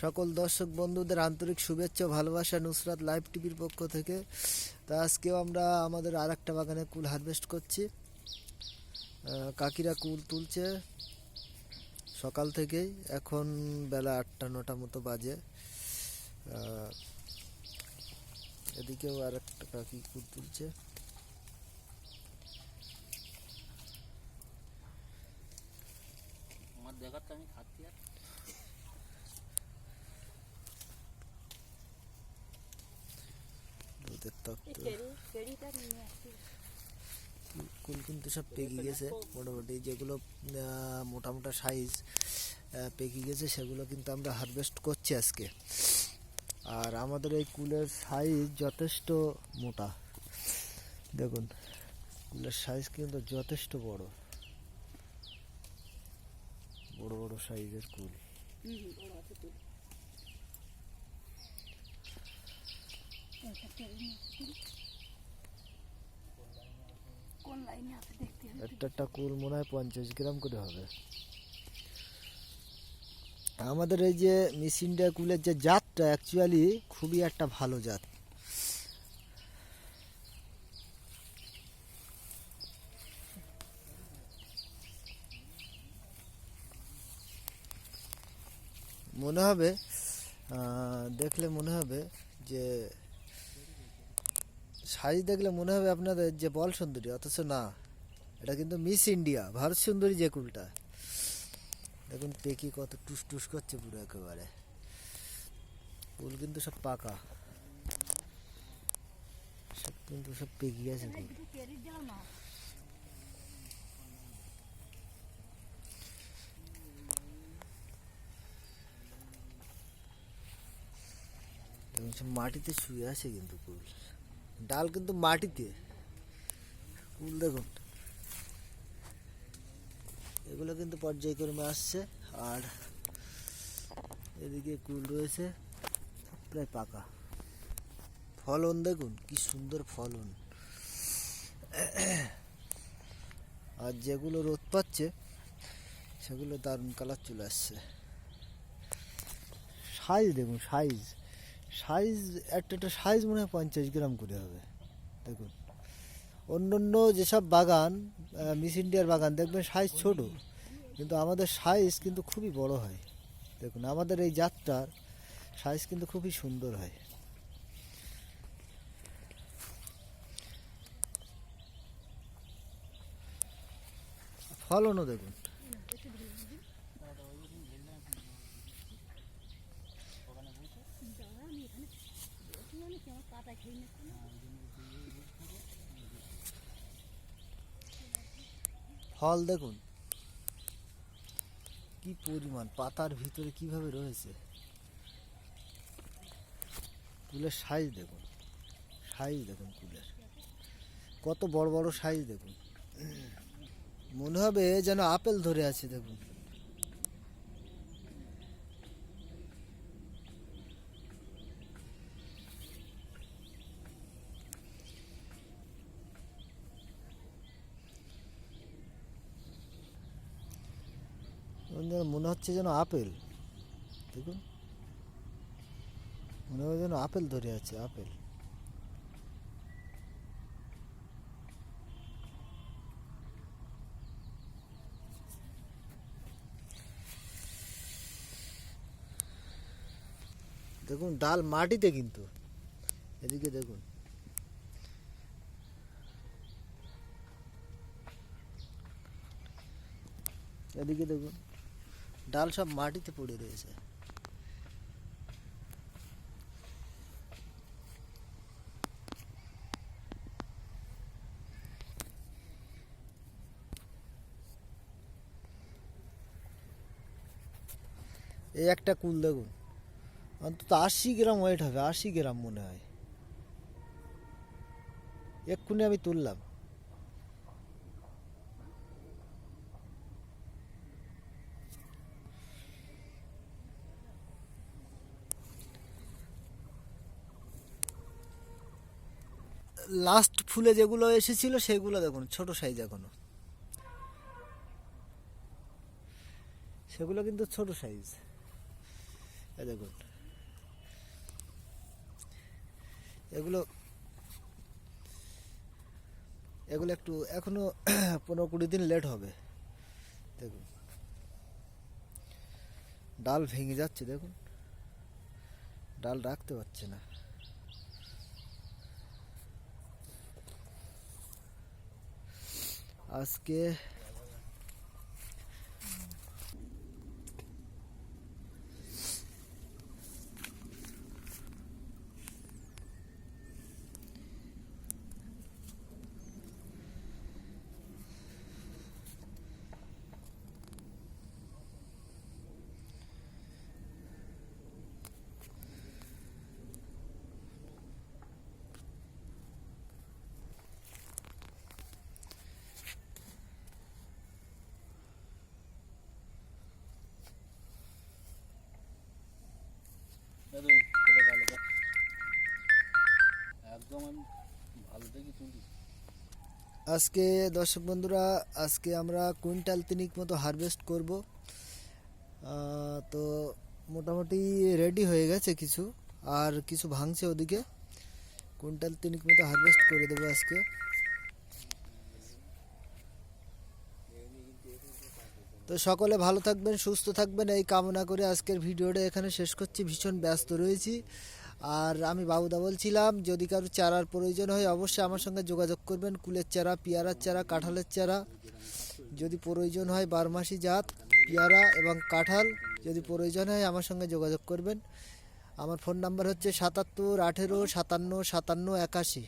সকল দর্শক বন্ধুদের আন্তরিক শুভেচ্ছা ভালোবাসা নুসরাত লাইভ টিভির পক্ষ থেকে। তা আজকেও আমরা আমাদের আর একটা বাগানে কুল হারভেস্ট করছি। কাকিরা কুল তুলছে। সকাল থেকেই, এখন বেলা আটটা, নটা মতো বাজে। এদিকেও আর একটা কাকি কুল তুলছে। আমার তো আমি খাচ্ছি আর। কুল কিন্তু সব পেকে গেছে, মোটামুটি যেগুলো মোটা সাইজ পেকে গেছে, সেগুলো কিন্তু আমরা হারভেস্ট করছি আজকে। আর আমাদের এই কুলের সাইজ যথেষ্ট মোটা। দেখুন, কুলের সাইজ কিন্তু যথেষ্ট বড়। বড় বড় সাইজের কুল হুম বড় আছে তো এইটা কেড়ে নিয়ে আসি কোন লাইনে আছে দেখতে হবে একটা একটা কুল মনে হয় পঞ্চাশ গ্রাম করে হবে। আমাদের এই যে মিস কুলের যে জাতটা অ্যাকচুয়ালি খুবই একটা ভালো জাত। মনে হবে দেখলে মনে হবে যে সাইজ দেখলে মনে হবে আপনাদের যে বল সুন্দরী অথচ না। এটা কিন্তু মিস ইন্ডিয়া ভারত সুন্দরী যে কুলটা। দেখুন পেকি কত টুস টুস করছে পুরো একেবারে। কুল কিন্তু সব পাকা। সব কিন্তু সব পেকে আছে কুল। মাটিতে শুয়ে আছে কিন্তু কুল। ডাল কিন্তু মাটিতে। কুল দেখুন। এগুলো কিন্তু পর্যায়ক্রমে আসছে, আর এদিকে কুল রয়েছে, প্রায় পাকা। ফলন দেখুন, কি সুন্দর ফলন। আর যেগুলো রোদ পাচ্ছে, সেগুলো দারুণ কালার চলে আসছে। সাইজ দেখুন সাইজ সাইজ, একটা একটা সাইজ মনে হয় পঞ্চাশ গ্রাম করে হবে। দেখুন। অন্য অন্য যেসব বাগান মিস ইন্ডিয়ার বাগান, দেখবেন সাইজ ছোট, কিন্তু আমাদের সাইজ কিন্তু খুবই বড় হয়। দেখুন, আমাদের এই জাতটার সাইজ কিন্তু খুবই সুন্দর হয়। ফলনও দেখুন দাঁড়া আমি এখানে বসে আছি আমার পাতা খেয়ে নিচ্ছে না ফল দেখুন। কি পরিমাণ, পাতার ভিতরে কীভাবে রয়েছে? কুলের সাইজ দেখুন সাইজ দেখুন কুলের কত বড় বড় সাইজ দেখুন। মনে হবে যেন আপেল ধরে আছে, দেখুন এখন যেন মনে হচ্ছে যেন আপেল। দেখুন। মনে হয় যেন আপেল ধরে আছে, আপেল। দেখুন, ডাল মাটিতে কিন্তু। এদিকে দেখুন। এদিকে দেখুন। ডাল সব মাটিতে পড়ে রয়েছে। এই একটা কুল দেখুন। অন্তত আশি গ্রাম ওয়েট হবে, আশি গ্রাম মনে হয়। এক্ষুনি আমি তুললাম। লাস্ট ফুলে যেগুলো এসেছিল, সেগুলো দেখুন, ছোট সাইজ এখনও। সেগুলো কিন্তু ছোট সাইজ দেখুন। এগুলো এগুলো একটু এখনও পনেরো কুড়ি দিন লেট হবে। দেখুন। ডাল ভেঙে যাচ্ছে, দেখুন। ডাল রাখতে পারছে না। আজকে আজকে দর্শক বন্ধুরা, আজকে আমরা কুইন্টাল তিনিক মতো হারভেস্ট করব। তো মোটামুটি রেডি হয়ে গেছে কিছু, আর কিছু ভাঙছে ওদিকে। কুইন্টাল তিনিক মতো হারভেস্ট করে দেবো আজকে। তো সকলে ভালো থাকবেন, সুস্থ থাকবেন। এই কামনা করে আজকের ভিডিওটা এখানে শেষ করছি। ভীষণ ব্যস্ত রয়েছি। আর আমি বাবুদা বলছিলাম, যদি কারোর চারার প্রয়োজন হয় অবশ্যই আমার সঙ্গে যোগাযোগ করবেন, কুলের চারা, পেয়ারার চারা, কাঁঠালের চারা। যদি প্রয়োজন হয় বারমাসি জাত, পেয়ারা এবং কাঁঠাল, যদি প্রয়োজন হয় আমার সঙ্গে যোগাযোগ করবেন। আমার ফোন নাম্বার হচ্ছে সাতাত্তর আঠেরো সাতান্ন সাতান্ন একাশি।